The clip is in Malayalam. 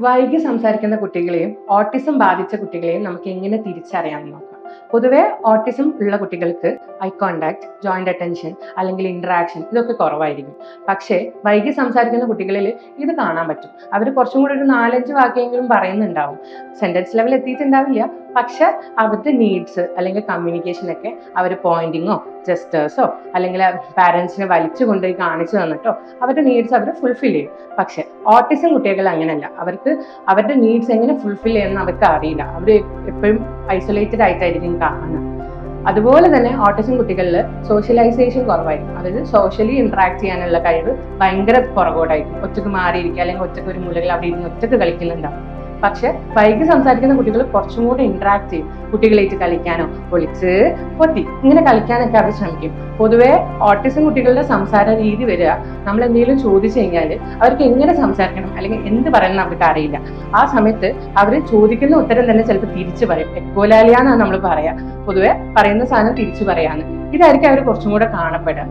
വൈകി സംസാരിക്കുന്ന കുട്ടികളെയും ഓട്ടിസം ബാധിച്ച കുട്ടികളെയും നമുക്ക് എങ്ങനെ തിരിച്ചറിയാം എന്ന് നോക്കാം. പൊതുവേ ഓട്ടിസം ഉള്ള കുട്ടികൾക്ക് ഐ കോണ്ടാക്ട് ജോയിന്റ് അറ്റൻഷൻ അല്ലെങ്കിൽ ഇന്ററാക്ഷൻ ഇതൊക്കെ കുറവായിരിക്കും. പക്ഷേ വൈകി സംസാരിക്കുന്ന കുട്ടികളിൽ ഇത് കാണാൻ പറ്റും. അവർ കുറച്ചും കൂടി ഒരു നാലഞ്ച് വാക്യമെങ്കിലും പറയുന്നുണ്ടാവും. സെന്റൻസ് ലെവൽ എത്തിയിട്ടുണ്ടാവില്ല. പക്ഷെ അവരുടെ നീഡ്സ് അല്ലെങ്കിൽ കമ്മ്യൂണിക്കേഷൻ ഒക്കെ അവർ പോയിന്റിങ്ങോ ജസ്റ്റേഴ്സോ അല്ലെങ്കിൽ പാരൻസിനെ വലിച്ചു കൊണ്ടുപോയി കാണിച്ചു തന്നിട്ടോ അവരുടെ നീഡ്സ് അവർ ഫുൾഫിൽ ചെയ്യും. പക്ഷെ ഓട്ടിസം കുട്ടികൾ അങ്ങനെയല്ല. അവർക്ക് അവരുടെ നീഡ്സ് എങ്ങനെ ഫുൾഫിൽ ചെയ്യുന്ന അവർക്ക് അറിയില്ല. അവർ എപ്പോഴും ഐസൊലേറ്റഡ് ആയിട്ടായിരിക്കും കാണുന്നത്. അതുപോലെ തന്നെ ഓട്ടിസം കുട്ടികളിൽ സോഷ്യലൈസേഷൻ കുറവായിരിക്കും. അതായത് സോഷ്യലി ഇന്ററാക്ട് ചെയ്യാനുള്ള കഴിവ് ഭയങ്കര പുറകോട്ടായിരിക്കും. ഒറ്റയ്ക്ക് മാറിയിരിക്കുക അല്ലെങ്കിൽ ഒറ്റയ്ക്ക് ഒരു മൂലകൾ അവിടെ ഇരുന്ന് ഒറ്റയ്ക്ക് കളിക്കുന്നുണ്ടാവും പക്ഷെ വൈകി സംസാരിക്കുന്ന കുട്ടികൾ കുറച്ചും കൂടി ഇന്ററാക്ട് ചെയ്യും. കുട്ടികളായിട്ട് കളിക്കാനോ പൊളിച്ച് പൊത്തി ഇങ്ങനെ കളിക്കാനൊക്കെ അവർ ശ്രമിക്കും. പൊതുവെ ഓട്ടിസം കുട്ടികളുടെ സംസാര രീതി വരിക നമ്മൾ എന്തെങ്കിലും ചോദിച്ചു കഴിഞ്ഞാൽ അവർക്ക് എങ്ങനെ സംസാരിക്കണം അല്ലെങ്കിൽ എന്ത് പറയണം അവർക്ക് അറിയില്ല. ആ സമയത്ത് അവർ ചോദിക്കുന്ന ഉത്തരം തന്നെ ചിലപ്പോൾ തിരിച്ചു പറയും. എക്കോലാലിയാന്നാണ് നമ്മൾ പറയാ. പൊതുവെ പറയുന്ന സാധനം തിരിച്ചു പറയാന്ന്. ഇതായിരിക്കും അവർ കുറച്ചും കൂടെ കാണപ്പെടുക.